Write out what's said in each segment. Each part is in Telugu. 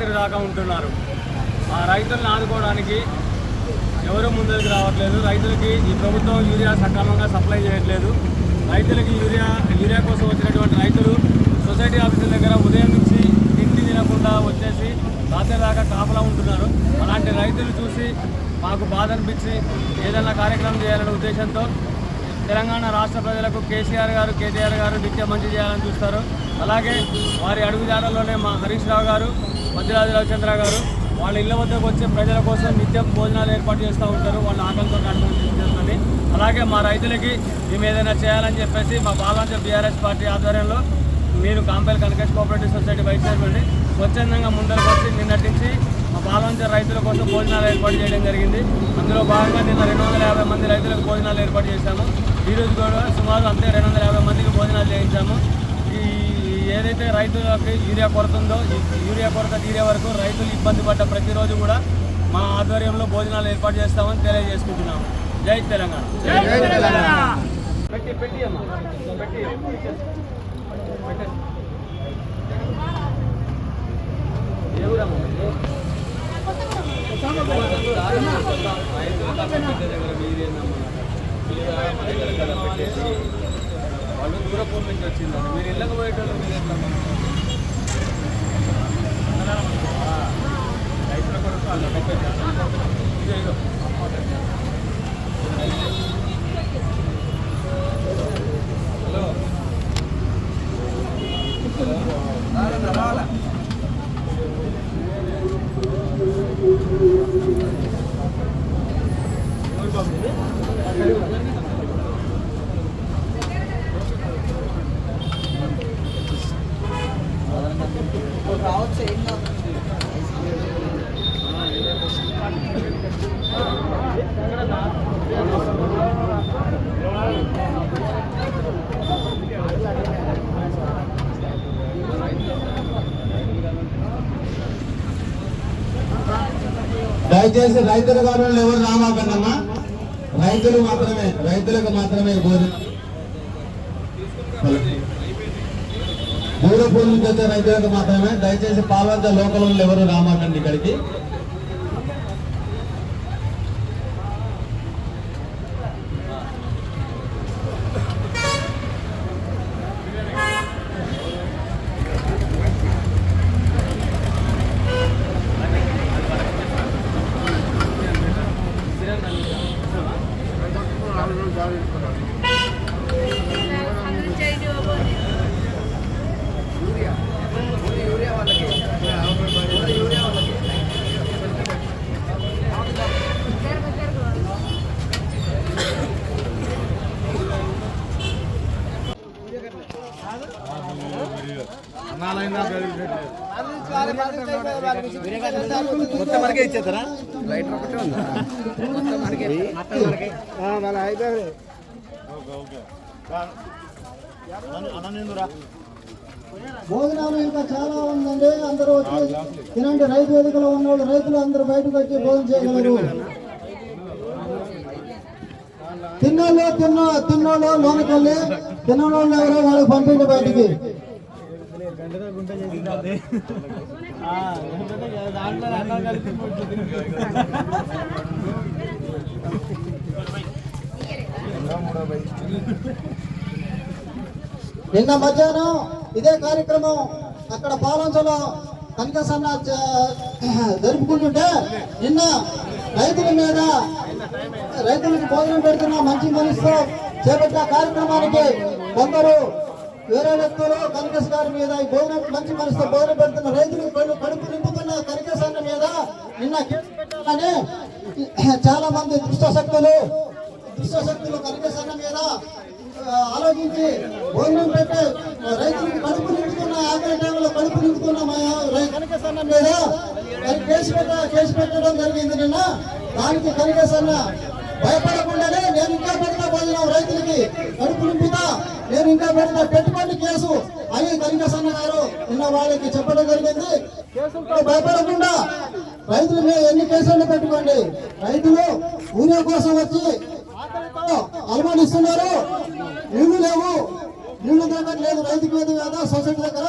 రైతులు రాత్రి దాకా ఉంటున్నారు. ఆ రైతులను ఆదుకోవడానికి ఎవరు ముందుకు రావట్లేదు. రైతులకి ఈ ప్రభుత్వం యూరియా సక్రమంగా సప్లై చేయట్లేదు. రైతులకి యూరియా యూరియా కోసం వచ్చినటువంటి రైతులు సొసైటీ ఆఫీసుల దగ్గర ఉదయం నుంచి తిండి తినకుండా వచ్చేసి రాత్రి దాకా కాపలా ఉంటున్నారు. అలాంటి రైతులు చూసి మాకు బాధ అనిపించి ఏదైనా కార్యక్రమం చేయాలనే ఉద్దేశంతో తెలంగాణ రాష్ట్ర ప్రజలకు కేసీఆర్ గారు కేటీఆర్ గారు నిత్యం మంచి చేయాలని చూస్తారు. అలాగే వారి అడుగుజాడల్లోనే మా హరీష్ రావు గారు మధ్యరాజు రవిచంద్ర గారు వాళ్ళ ఇళ్ళ వద్దకు వచ్చే ప్రజల కోసం నిత్యం భోజనాలు ఏర్పాటు చేస్తూ ఉంటారు వాళ్ళ ఆకలితో చేస్తుంది. అలాగే మా రైతులకి మేము ఏదైనా చేయాలని చెప్పేసి మా బాలాంజ బీఆర్ఎస్ పార్టీ ఆధ్వర్యంలో మీరు Kampel Kanakesh cooperative society vice chairman స్వచ్ఛందంగా ముందరకు వచ్చి నిన్నటించి మా బాలాంజ రైతుల కోసం భోజనాలు ఏర్పాటు చేయడం జరిగింది. అందులో భాగంగా నిన్న రెండు వందల యాభై మంది రైతులకు భోజనాలు ఏర్పాటు చేశాము. ఈరోజు కూడా సుమారు అంతే రెండు వందల యాభై మందికి భోజనాలు చేయించాము. ఏదైతే రైతులకి యూరియా కొరత ఉందో యూరియా కొరత తీరే వరకు రైతులు ఇబ్బంది పడ్డ ప్రతిరోజు కూడా మా ఆధ్వర్యంలో భోజనాలు ఏర్పాటు చేస్తామని తెలియజేసుకుంటున్నాము జై తెలంగాణ పెట్టి పెట్టి అమ్మా పెట్టి పెట్టండి. ఏ ఊరమ్మా మీది? వాళ్ళు దూరపూర్ నుంచి వచ్చిందని మీరు ఇళ్ళకి పోయేటోళ్ళు మీరు ఎట్లా రైతుల కొరకు వాళ్ళు పెట్టేది. ఇదిగో, ఇదిగో. హలో దయచేసి రైతుల గౌరవంలో ఎవరు రామాకన్నమ్మా రైతులు మాత్రమే రైతులకు మాత్రమే భోజనం దూరపూర్ నుంచి వచ్చే రైతులకు మాత్రమే దయచేసి పాల్వంచ లోకల్ ఎవరు రామాకండి ఇక్కడికి. మొత్తం మనకే ఇచ్చేస్తారా లైటర్ ఒకటే ఉందా మొత్తం మనకే మొత్తం మనకే మన అయిపోయి భోజనాలు ఇంకా చాలా ఉందండి. అందరూ వచ్చి తినండి. రైతు వేదికలో ఉన్న వాళ్ళు రైతులు అందరూ బయటకు వచ్చి భోజనం చేయగలరు. తిన్నోళ్ళు తిన్న తిన్నోళ్ళు లోనకెళ్ళి తిన్నోళ్ళు ఎవరో వాళ్ళకి పంపిండి బయటికి. నిన్న మధ్యాహ్నం ఇదే కార్యక్రమం అక్కడ పాలంచలో కనకసన్న జరుపుకుంటుంటే నిన్న రైతుల మీద రైతులకు భోజనం పెడుతున్న మంచి మనసుతో చేపట్టిన కార్యక్రమానికి కొందరు వేరే వ్యక్తులు కనకస్ గారి మీద ఈ భోజనం మంచి మనసుతో భోజనం పెడుతున్న రైతులు కడుపు నింపుతున్న కనకసన్న మీద నిన్న కేసు పెట్టాలని చాలా మంది దుష్టశక్తులు దుష్టశక్తులు కనకసన్న మీద ఆలోచించి భోజనం పెట్టి రైతులకు కడుపు నింపుతున్న ఆఖరి టైంలో కడుపు నింపుతున్న మా రై- కనకసన్న మీద కేసు పెట్ట కేసు పెట్టడం జరిగింది నిన్న. దానికి కనకసన్న భయపడకుండానే నేను ఇంకా పెడతా భోజనం రైతులకి కడుపు నింపు నేను ఇంకా పెట్టిన పెట్టుకోండి కేసు. అని కనికసన్న గారు నిన్న వాళ్ళకి చెప్పడం జరిగింది. భయపడకుండా రైతులు మీరు ఎన్ని కేసులు పెట్టుకోండి. రైతులు ఊరే కోసం వచ్చి అనుమానిస్తున్నారు నీళ్ళు లేవు. నీళ్ళు లేదు రైతుకి లేదు కదా సొసైటీ దగ్గర.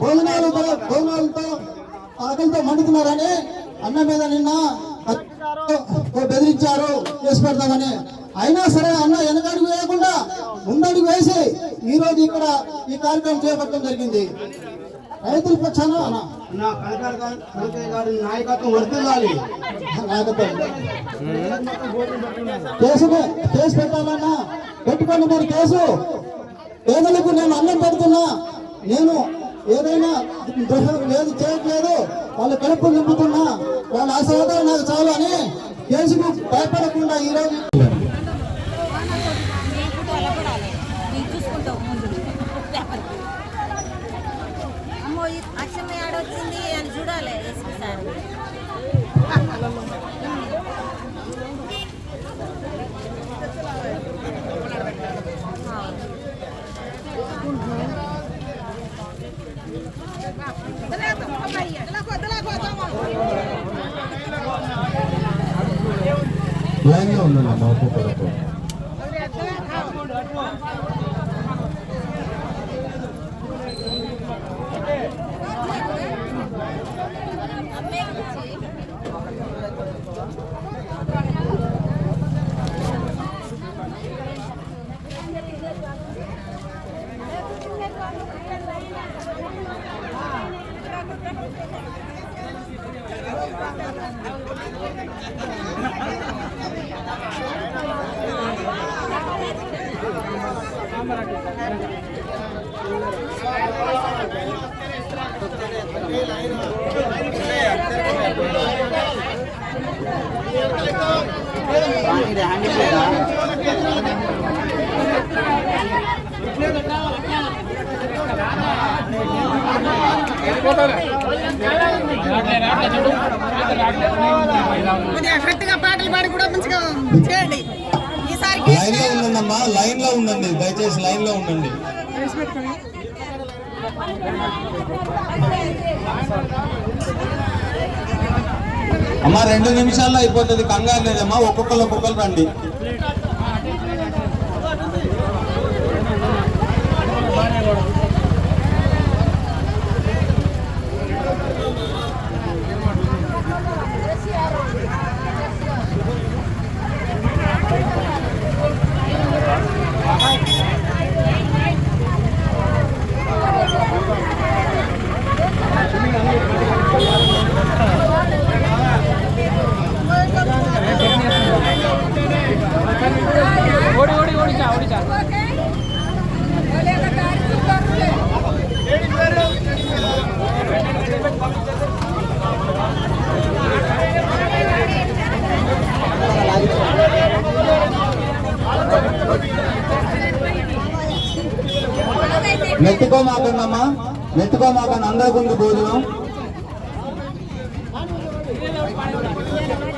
భోజనాలు భోజనాలతో ఆకలితో మండుతున్నారని అన్న మీద నిన్న బెదిరించారు. కేసు పెడతామని. అయినా సరే అన్న వెనకడుగు వేయకుండా ముందడుగు వేసి ఈ రోజు ఇక్కడ ఈ కార్యక్రమం చేపట్టడం జరిగింది. రైతుల పక్షాన అన్న నా కనకాల కనకయ్య గారి నాయకత్వం వర్తిల్లాలి. నాయకత్వం కేసు కేసు పెట్టాలన్నా పెట్టుకోండి మరి కేసు. పేదలకు నేను అన్నం పెడుతున్నా. నేను ఏదైనా లేదు చేయట్లేదు. వాళ్ళ కడుపు నింపుతున్నా. వాళ్ళ ఆశీర్వాదాలు నాకు చాలు అని కేసుకు భయపడకుండా ఈ రోజు నీకు తొలపడాలి నీకు చూసుకుంటావు ముందు పేపర్కి అమ్మో ఈ అక్షమ ఏడొచ్చింది అని చూడాలి ఎస్పీ సార్ లైన్లో ఉండండి అమ్మా ఒక్కొక్కరు కరెక్ట్గా పాటలు పాడి కూడా మంచిగా చేయండి. లైన్లో ఉండండి అమ్మా లైన్లో ఉండండి దయచేసి లైన్లో ఉండండి. అమ్మా రెండు నిమిషాల్లో అయిపోతుంది కంగారు లేదమ్మా ఒక్కొక్కరు ఒక్కొక్కరు రండి. మెత్తుకోమాకండి అమ్మా మెత్తుకోమాకండి అందరికుంది భోజనం. మధ్యాహ్నం దాకా